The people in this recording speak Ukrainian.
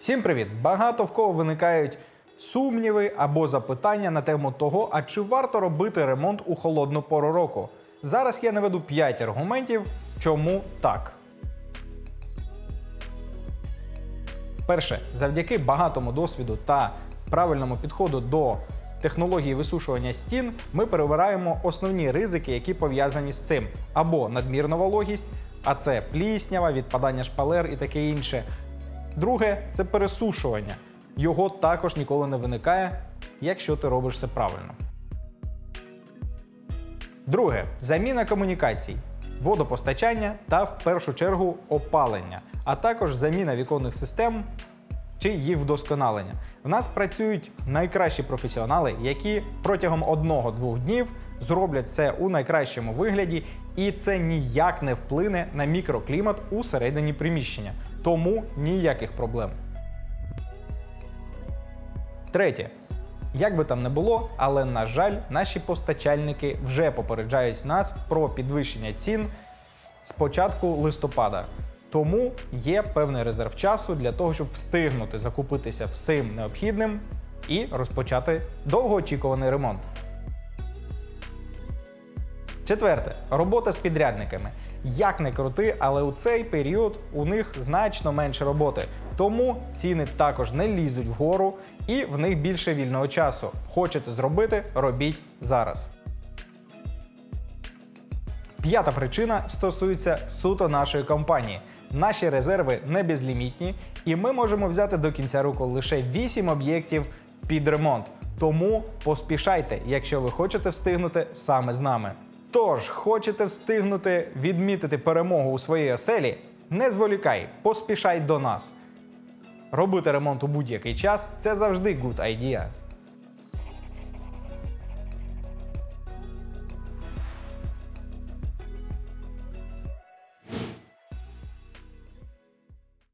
Всім привіт! Багато в кого виникають сумніви або запитання на тему того, а чи варто робити ремонт у холодну пору року. Зараз я наведу 5 аргументів, чому так. Перше, завдяки багатому досвіду та правильному підходу до технології висушування стін, ми перебираємо основні ризики, які пов'язані з цим, або надмірна вологість, а це пліснява, відпадання шпалер і таке інше. Друге це пересушування. Його також ніколи не виникає, якщо ти робиш все правильно. Друге заміна комунікацій, водопостачання та в першу чергу опалення, а також заміна віконних систем чи їх вдосконалення. В нас працюють найкращі професіонали, які протягом одного-двох днів зроблять це у найкращому вигляді, і це ніяк не вплине на мікроклімат у середині приміщення. Тому ніяких проблем. Третє. Як би там не було, але на жаль, наші постачальники вже попереджають нас про підвищення цін з початку листопада. Тому є певний резерв часу для того, щоб встигнути закупитися всім необхідним і розпочати довгоочікуваний ремонт. Четверте робота з підрядниками. Як не крути, але у цей період у них значно менше роботи. Тому ціни також не лізуть вгору і в них більше вільного часу. Хочете зробити, робіть зараз. П'ята причина стосується суто нашої компанії. Наші резерви не безлімітні, і ми можемо взяти до кінця року лише 8 об'єктів під ремонт. Тому поспішайте, якщо ви хочете встигнути саме з нами. Тож, хочете встигнути відмітити перемогу у своїй оселі? Не зволікай, поспішай до нас. Робити ремонт у будь-який час це завжди good idea.